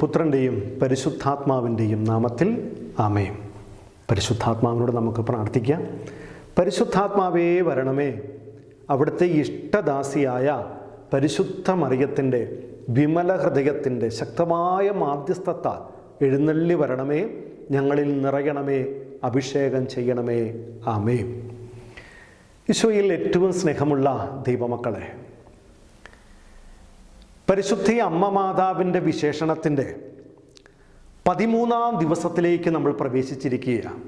പുത്രന്റെയും പരിശുദ്ധാത്മാവിന്റെയും നാമത്തിൽ ആമേ പരിശുദ്ധാത്മാവിനോട് നമുക്ക് പ്രാർത്ഥിക്കാം. പരിശുദ്ധാത്മാവേ വരണമേ. അവിടുത്തെ ഇഷ്ടദാസിയായ പരിശുദ്ധ മറിയത്തിന്റെ വിമല ഹൃദയത്തിന്റെ ശക്തമായ മാധ്യസ്ഥത്താൽ എഴുന്നള്ളി വരണമേ. ഞങ്ങളിൽ നിറയണമേ. അഭിഷേകം ചെയ്യണമേ. ആമേ ഈശോയിൽ ഏറ്റവും സ്നേഹമുള്ള ദൈവമക്കളെ പരിശുദ്ധി അമ്മ മാതാവിന്റെ വിശേഷണത്തിന്റെ പതിമൂന്നാം ദിവസത്തിലേക്ക് നമ്മൾ പ്രവേശിച്ചിരിക്കുകയാണ്.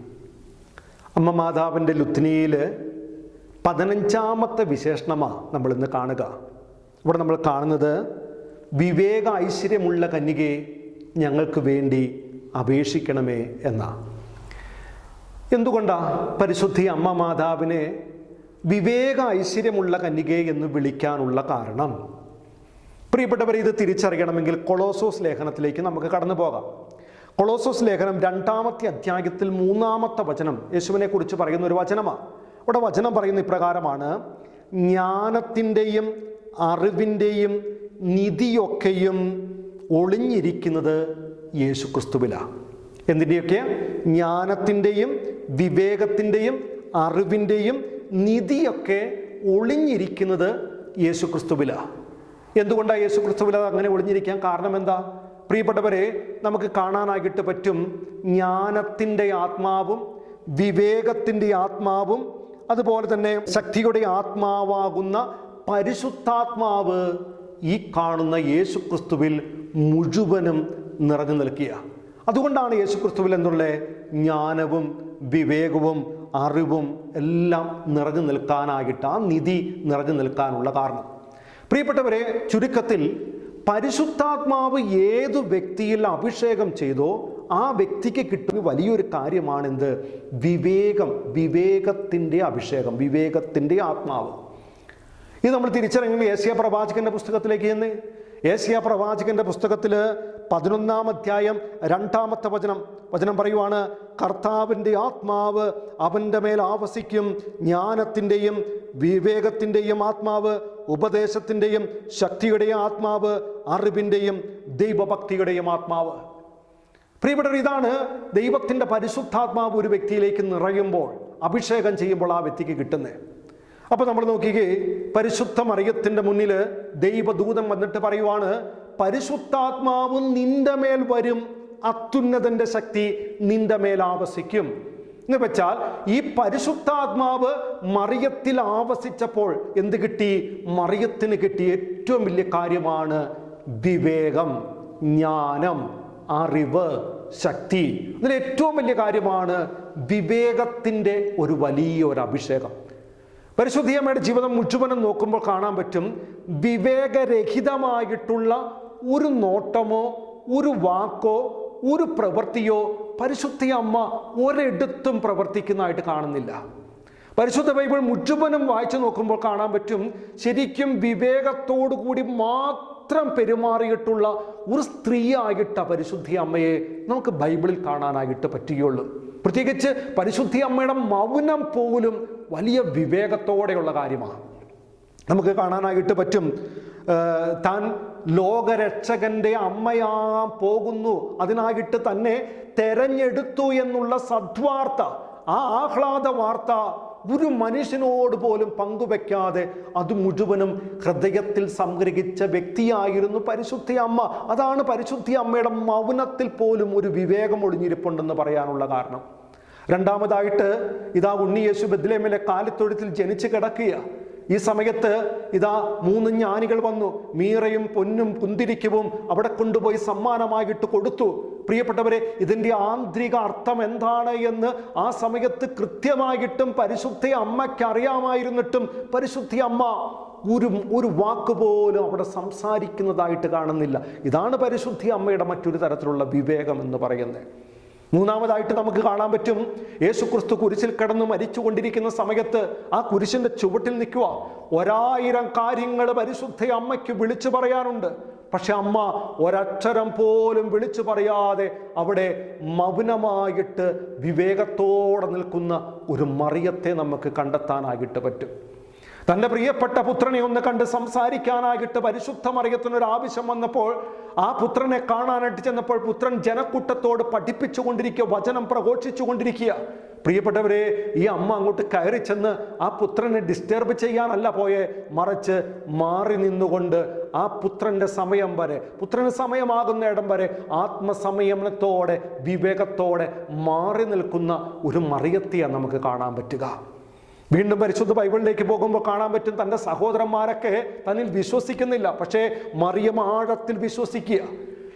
അമ്മ മാതാവിന്റെ ലുത്നിയിൽ പതിനഞ്ചാമത്തെ വിശേഷണമാണ് നമ്മൾ ഇന്ന് കാണുക. ഇവിടെ നമ്മൾ കാണുന്നത് വിവേക ഐശ്വര്യമുള്ള കന്യകയെ ഞങ്ങൾക്ക് വേണ്ടി അപേക്ഷിക്കണമേ എന്ന. എന്തുകൊണ്ടാ പരിശുദ്ധി അമ്മ മാതാവിനെ വിവേക ഐശ്വര്യമുള്ള കന്യകയെ എന്ന് വിളിക്കാനുള്ള കാരണം? പ്രിയപ്പെട്ടവർ ഇത് തിരിച്ചറിയണമെങ്കിൽ കൊളോസോസ് ലേഖനത്തിലേക്ക് നമുക്ക് കടന്നു പോകാം. കൊളോസോസ് ലേഖനം രണ്ടാമത്തെ അധ്യായത്തിൽ മൂന്നാമത്തെ വചനം. യേശുവിനെ കുറിച്ച് പറയുന്ന ഒരു വചനമാണ് ഇവിടെ വചനം പറയുന്ന ഇപ്രകാരമാണ്. ജ്ഞാനത്തിന്റെയും അറിവിന്റെയും നിധിയൊക്കെയും ഒളിഞ്ഞിരിക്കുന്നത് യേശു ക്രിസ്തുവിലാണ് എന്തിന്റെയൊക്കെ ജ്ഞാനത്തിന്റെയും വിവേകത്തിന്റെയും അറിവിന്റെയും നിധിയൊക്കെ ഒളിഞ്ഞിരിക്കുന്നത് യേശു ക്രിസ്തുവിലാണ് എന്തുകൊണ്ടാണ് യേശു ക്രിസ്തുവിൽ അത് അങ്ങനെ ഒളിഞ്ഞിരിക്കാൻ കാരണം എന്താ? പ്രിയപ്പെട്ടവരെ നമുക്ക് കാണാനായിട്ട് പറ്റും ജ്ഞാനത്തിന്റെ ആത്മാവും വിവേകത്തിന്റെ ആത്മാവും അതുപോലെ തന്നെ ശക്തിയുടെ ആത്മാവാകുന്ന പരിശുദ്ധാത്മാവ് ഈ കാണുന്ന യേശു ക്രിസ്തുവിൽ മുഴുവനും നിറഞ്ഞു നിൽക്കുക. അതുകൊണ്ടാണ് യേശു ക്രിസ്തുവിൽ എന്നുള്ള ജ്ഞാനവും വിവേകവും അറിവും എല്ലാം നിറഞ്ഞു നിൽക്കാനായിട്ട് ആ നിധി നിറഞ്ഞു നിൽക്കാനുള്ള കാരണം. പ്രിയപ്പെട്ടവരെ ചുരുക്കത്തിൽ പരിശുദ്ധാത്മാവ് ഏതു വ്യക്തിയിൽ അഭിഷേകം ചെയ്തോ ആ വ്യക്തിക്ക് കിട്ടുന്ന വലിയൊരു കാര്യമാണെന്ത്? വിവേകം വിവേകത്തിന്റെ അഭിഷേകം വിവേകത്തിന്റെ ആത്മാവ്. ഇത് നമ്മൾ തിരിച്ചറിയുന്നത് ഏഷ്യ പ്രവാചകന്റെ പുസ്തകത്തിലേക്ക് ചെന്ന്. ഏഷ്യ പ്രവാചകന്റെ പുസ്തകത്തിൽ പതിനൊന്നാം അധ്യായം രണ്ടാമത്തെ വചനം. വചനം പറയുവാണ് കർത്താവിന്റെ ആത്മാവ് അവന്റെ മേൽ ആവസിക്കും. ജ്ഞാനത്തിന്റെയും വിവേകത്തിന്റെയും ആത്മാവ് ഉപദേശത്തിന്റെയും ശക്തിയുടെയും ആത്മാവ് അറിവിന്റെയും ദൈവഭക്തിയുടെയും ആത്മാവ്. പ്രിയപ്പെട്ടവർ ഇതാണ് ദൈവത്തിന്റെ പരിശുദ്ധാത്മാവ് ഒരു വ്യക്തിയിലേക്ക് നിറയുമ്പോൾ അഭിഷേകം ചെയ്യുമ്പോൾ ആ വ്യക്തിക്ക് കിട്ടുന്നത്. അപ്പോൾ നമ്മൾ നോക്കിക്കേ പരിശുദ്ധ മറിയത്തിന്റെ മുന്നിൽ ദൈവദൂതം വന്നിട്ട് പറയുവാണ് പരിശുദ്ധാത്മാവ് നിന്റെ മേൽ വരും അത്യുന്നതന്റെ ശക്തി നിന്റെ മേൽ ആവസിക്കും. എന്ന് വെച്ചാൽ ഈ പരിശുദ്ധാത്മാവ് മറിയത്തിൽ ആവസിച്ചപ്പോൾ എന്ത് കിട്ടി? മറിയത്തിന് കിട്ടി ഏറ്റവും വലിയ കാര്യമാണ് വിവേകം ജ്ഞാനം അറിവ് ശക്തി. അതിൽ ഏറ്റവും വലിയ കാര്യമാണ് വിവേകത്തിന്റെ ഒരു വലിയ ഒരു അഭിഷേകം. പരിശുദ്ധിയമ്മയുടെ ജീവിതം മുഴുവനും നോക്കുമ്പോൾ കാണാൻ പറ്റും വിവേകരഹിതമായിട്ടുള്ള ഒരു നോട്ടമോ ഒരു വാക്കോ ഒരു പ്രവൃത്തിയോ പരിശുദ്ധി അമ്മ ഒരിടത്തും പ്രവർത്തിക്കുന്നതായിട്ട് കാണുന്നില്ല. പരിശുദ്ധ ബൈബിൾ മുഴുവനും വായിച്ചു നോക്കുമ്പോൾ കാണാൻ പറ്റും ശരിക്കും വിവേകത്തോടു കൂടി മാത്രം പെരുമാറിയിട്ടുള്ള ഒരു സ്ത്രീയായിട്ട് പരിശുദ്ധി അമ്മയെ നമുക്ക് ബൈബിളിൽ കാണാനായിട്ട് പറ്റുകയുള്ളൂ. പ്രത്യേകിച്ച് പരിശുദ്ധി അമ്മയുടെ മൗനം പോലും വലിയ വിവേകത്തോടെയുള്ള കാര്യമാണ്. നമുക്ക് കാണാനായിട്ട് പറ്റും താൻ ലോകരക്ഷകന്റെ അമ്മയാ പോകുന്നു. അതിനായിട്ട് തന്നെ തെരഞ്ഞെടുത്തു എന്നുള്ള സദ്വാർത്ത ആ ആഹ്ലാദ വാർത്ത ഒരു മനുഷ്യനോട് പോലും പങ്കുവെക്കാതെ അത് മുഴുവനും ഹൃദയത്തിൽ സംഗ്രഹിച്ച വ്യക്തിയായിരുന്നു പരിശുദ്ധി അമ്മ. അതാണ് പരിശുദ്ധി അമ്മയുടെ മൗനത്തിൽ പോലും ഒരു വിവേകം ഒളിഞ്ഞിരിപ്പുണ്ടെന്ന് പറയാനുള്ള കാരണം. രണ്ടാമതായിട്ട് ഇതാ ഉണ്ണിയേശു ബദ്ലേമിലെ കാലിത്തൊഴുത്തിൽ ജനിച്ചു കിടക്കുക ഈ സമയത്ത് ഇതാ മൂന്ന് ജ്ഞാനികൾ വന്നു. മീറയും പൊന്നും കുന്തിരിക്കവും അവിടെ കൊണ്ടുപോയി സമ്മാനമായിട്ട് കൊടുത്തു. പ്രിയപ്പെട്ടവരെ ഇതിന്റെ ആന്തരിക അർത്ഥം എന്താണ് എന്ന് ആ സമയത്ത് കൃത്യമായിട്ടും പരിശുദ്ധ അമ്മയ്ക്ക് അറിയാമായിരുന്നിട്ടും പരിശുദ്ധ അമ്മ ഒരു ഒരു വാക്ക് പോലും അവിടെ സംസാരിക്കുന്നതായിട്ട് കാണുന്നില്ല. ഇതാണ് പരിശുദ്ധി അമ്മയുടെ മറ്റൊരു തരത്തിലുള്ള വിവേകം എന്ന് പറയുന്നത്. മൂന്നാമതായിട്ട് നമുക്ക് കാണാൻ പറ്റും യേശു ക്രിസ്തു കുരിശിൽ കിടന്ന് മരിച്ചുകൊണ്ടിരിക്കുന്ന സമയത്ത് ആ കുരിശിന്റെ ചുവട്ടിൽ നിൽക്കുക. ഒരായിരം കാര്യങ്ങൾ പരിശുദ്ധ അമ്മയ്ക്ക് വിളിച്ചു പറയാനുണ്ട്. പക്ഷെ അമ്മ ഒരക്ഷരം പോലും വിളിച്ചു പറയാതെ അവിടെ മൗനമായിട്ട് വിവേകത്തോടെ നിൽക്കുന്ന ഒരു മറിയത്തെ നമുക്ക് കണ്ടെത്താനായിട്ട് പറ്റും. തന്റെ പ്രിയപ്പെട്ട പുത്രനെ ഒന്ന് കണ്ട് സംസാരിക്കാനായിട്ട് പരിശുദ്ധ മറിയത്തിനൊരു ആവശ്യം വന്നപ്പോൾ ആ പുത്രനെ കാണാനായിട്ട് ചെന്നപ്പോൾ പുത്രൻ ജനക്കൂട്ടത്തോട് പഠിപ്പിച്ചുകൊണ്ടിരിക്കുക വചനം പ്രഘോഷിച്ചുകൊണ്ടിരിക്കുക. പ്രിയപ്പെട്ടവരെ ഈ അമ്മ അങ്ങോട്ട് കയറി ചെന്ന് ആ പുത്രനെ ഡിസ്റ്റർബ് ചെയ്യാനല്ല പോയെ മറിച്ച് മാറി നിന്നുകൊണ്ട് ആ പുത്രന്റെ സമയം വരെ പുത്രന് സമയമാകുന്ന ഇടം വരെ ആത്മസമയത്തോടെ വിവേകത്തോടെ മാറി നിൽക്കുന്ന ഒരു മറിയത്തെയാണ് നമുക്ക് കാണാൻ പറ്റുക. വീണ്ടും പരിശുദ്ധ ബൈബിളിലേക്ക് പോകുമ്പോൾ കാണാൻ പറ്റും തന്റെ സഹോദരന്മാരൊക്കെ തന്നിൽ വിശ്വസിക്കുന്നില്ല. പക്ഷേ മറിയം ആഴത്തിൽ വിശ്വസിക്കുക.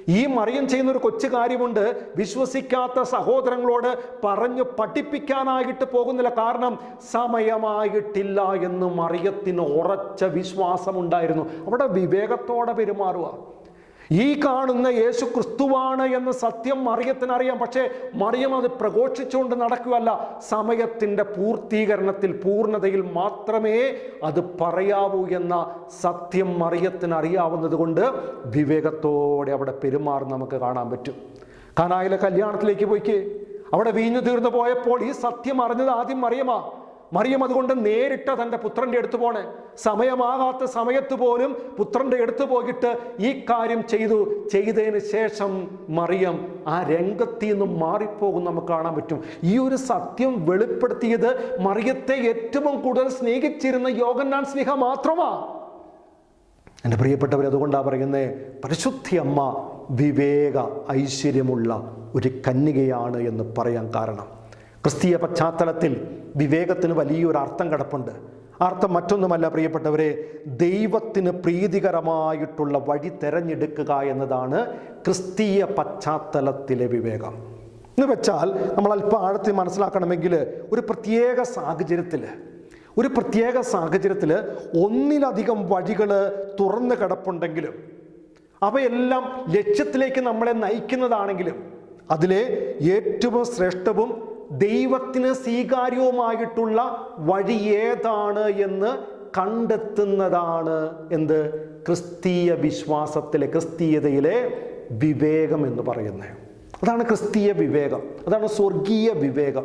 ഈ മറിയം ചെയ്യുന്ന ഒരു കൊച്ചു കാര്യമുണ്ട്. വിശ്വസിക്കാത്ത സഹോദരങ്ങളോട് പറഞ്ഞു പഠിപ്പിക്കാനായിട്ട് പോകുന്നില്ല. കാരണം സമയമായിട്ടില്ല എന്ന് മറിയത്തിന് ഉറച്ച വിശ്വാസമുണ്ടായിരുന്നു. അവിടെ വിവേകത്തോടെ പെരുമാറുക. ഈ കാണുന്ന യേശു ക്രിസ്തുവാണ് എന്ന് സത്യം മറിയത്തിനറിയാം പക്ഷേ മറിയം അത് പ്രഘോഷിച്ചുകൊണ്ട് നടക്കുകയല്ല. സമയത്തിന്റെ പൂർത്തീകരണത്തിൽ പൂർണതയിൽ മാത്രമേ അത് പറയാവൂ എന്ന സത്യം മറിയത്തിന് അറിയാവുന്നത് കൊണ്ട് വിവേകത്തോടെ അവിടെ പെരുമാറി നമുക്ക് കാണാൻ പറ്റും. കാനായിലെ കല്യാണത്തിലേക്ക് പോയിക്കേ. അവിടെ വീഞ്ഞു തീർന്നു പോയപ്പോൾ ഈ സത്യം അറിഞ്ഞത് ആദ്യം മറിയമാ. മറിയം അതുകൊണ്ട് നേരിട്ട് തന്റെ പുത്രന്റെ അടുത്ത് പോണേ. സമയമാകാത്ത സമയത്ത് പോലും പുത്രന്റെ അടുത്ത് പോയിട്ട് ഈ കാര്യം ചെയ്തു. ചെയ്തതിന് ശേഷം മറിയം ആ രംഗത്തിൽ നിന്നും മാറിപ്പോകും നമുക്ക് കാണാൻ പറ്റും. ഈ ഒരു സത്യം വെളിപ്പെടുത്തിയത് മറിയത്തെ ഏറ്റവും കൂടുതൽ സ്നേഹിച്ചിരുന്ന യോഗന്നാൻ സ്നേഹ മാത്രമാ. എന്റെ പ്രിയപ്പെട്ടവർ അതുകൊണ്ടാണ് പറയുന്നത് പരിശുദ്ധി അമ്മ വിവേക ഐശ്വര്യമുള്ള ഒരു കന്യകയാണ് എന്ന് പറയാൻ കാരണം. ക്രിസ്തീയ പശ്ചാത്തലത്തിൽ വിവേകത്തിന് വലിയൊരു അർത്ഥം കിടപ്പുണ്ട്. അർത്ഥം മറ്റൊന്നുമല്ല പ്രിയപ്പെട്ടവരെ ദൈവത്തിന് പ്രീതികരമായിട്ടുള്ള വഴി തിരഞ്ഞെടുക്കുക എന്നതാണ് ക്രിസ്തീയ പശ്ചാത്തലത്തിലെ വിവേകം. എന്ന് വെച്ചാൽ നമ്മൾ അല്പം ആഴത്തിൽ മനസ്സിലാക്കണമെങ്കിൽ ഒരു പ്രത്യേക സാഹചര്യത്തിൽ ഒരു പ്രത്യേക സാഹചര്യത്തിൽ ഒന്നിലധികം വഴികൾ തുറന്നു കിടപ്പുണ്ടെങ്കിലും അവയെല്ലാം ലക്ഷ്യത്തിലേക്ക് നമ്മളെ നയിക്കുന്നതാണെങ്കിലും അതിലെ ഏറ്റവും ശ്രേഷ്ഠവും ദൈവത്തിന് സ്വീകാര്യവുമായിട്ടുള്ള വഴി ഏതാണ് എന്ന് കണ്ടെത്തുന്നതാണ് എന്ത്? ക്രിസ്തീയ വിശ്വാസത്തിലെ ക്രിസ്തീയതയിലെ വിവേകം എന്ന് പറയുന്നത്. അതാണ് ക്രിസ്തീയ വിവേകം. അതാണ് സ്വർഗീയ വിവേകം.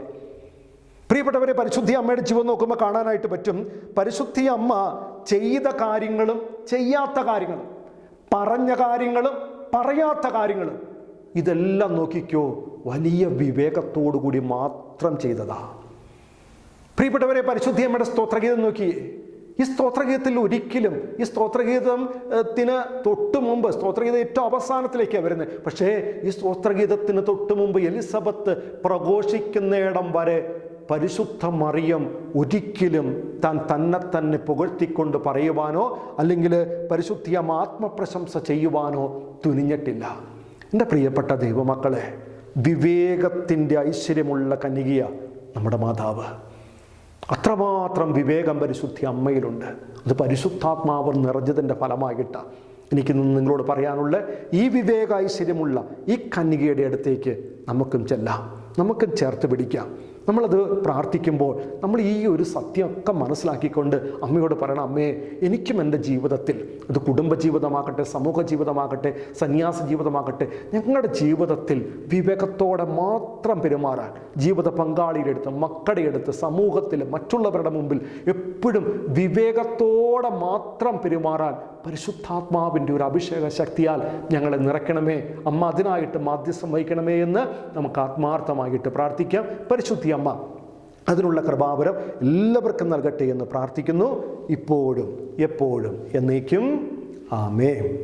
പ്രിയപ്പെട്ടവരെ പരിശുദ്ധി അമ്മയുടെ ജീവൻ നോക്കുമ്പോൾ കാണാനായിട്ട് പറ്റും. പരിശുദ്ധി അമ്മ ചെയ്ത കാര്യങ്ങളും ചെയ്യാത്ത കാര്യങ്ങളും പറഞ്ഞ കാര്യങ്ങളും പറയാത്ത കാര്യങ്ങളും ഇതെല്ലാം നോക്കിക്കോ വലിയ വിവേകത്തോടു കൂടി മാത്രം ചെയ്തതാ. പ്രിയപ്പെട്ടവരെ പരിശുദ്ധി അമ്മയുടെ സ്തോത്രഗീതം നോക്കിയേ ഈ സ്തോത്രഗീതത്തിൽ ഒരിക്കലും ഈ സ്തോത്രഗീതത്തിന് തൊട്ട് മുമ്പ് സ്തോത്രഗീതം ഏറ്റവും അവസാനത്തിലേക്കാണ് വരുന്നത്. പക്ഷേ ഈ സ്തോത്രഗീതത്തിന് തൊട്ട് മുമ്പ് എലിസബത്ത് പ്രഘോഷിക്കുന്നിടം വരെ പരിശുദ്ധ മറിയം ഒരിക്കലും താൻ തന്നെ തന്നെ പുകഴ്ത്തിക്കൊണ്ട് പറയുവാനോ അല്ലെങ്കിൽ പരിശുദ്ധിയം ആത്മപ്രശംസ ചെയ്യുവാനോ തുനിഞ്ഞിട്ടില്ല. എന്റെ പ്രിയപ്പെട്ട ദൈവമക്കളെ വിവേകത്തിന്റെ ഐശ്വര്യമുള്ള കന്യകിയ നമ്മുടെ മാതാവ്. അത്രമാത്രം വിവേകം പരിശുദ്ധി അമ്മയിലുണ്ട്. അത് പരിശുദ്ധാത്മാവ് നിറഞ്ഞതിന്റെ ഫലമായിട്ട എനിക്ക് നിങ്ങളോട് പറയാനുള്ള ഈ വിവേക ഐശ്വര്യമുള്ള ഈ കന്യകയുടെ അടുത്തേക്ക് നമുക്കും ചെല്ലാം. നമുക്കും ചേർത്ത് പിടിക്കാം. നമ്മളത് പ്രാർത്ഥിക്കുമ്പോൾ നമ്മൾ ഈ ഒരു സത്യമൊക്കെ മനസ്സിലാക്കിക്കൊണ്ട് അമ്മയോട് പറയണം അമ്മേ എനിക്കും എന്റെ ജീവിതത്തിൽ അത് കുടുംബ ജീവിതമാകട്ടെ സമൂഹ ജീവിതമാകട്ടെ സന്യാസ ജീവിതമാകട്ടെ ഞങ്ങളുടെ ജീവിതത്തിൽ വിവേകത്തോടെ മാത്രം പെരുമാറാൻ ജീവിത പങ്കാളിയുടെ അടുത്ത് മക്കളുടെ അടുത്ത് സമൂഹത്തിൽ മറ്റുള്ളവരുടെ മുമ്പിൽ എപ്പോഴും വിവേകത്തോടെ മാത്രം പെരുമാറാൻ പരിശുദ്ധാത്മാവിന്റെ ഒരു അഭിഷേക ശക്തിയാൽ ഞങ്ങളെ നിറയ്ക്കണമേ. അമ്മ അതിനായിട്ട് മാധ്യസ്ഥം വഹിക്കണമേ എന്ന് നമുക്ക് ആത്മാർത്ഥമായിട്ട് പ്രാർത്ഥിക്കാം. പരിശുദ്ധി അമ്മ അതിനുള്ള കൃപാവരം എല്ലാവർക്കും നൽകട്ടെ എന്ന് പ്രാർത്ഥിക്കുന്നു. ഇപ്പോഴും എപ്പോഴും എന്നേക്കും. ആമേ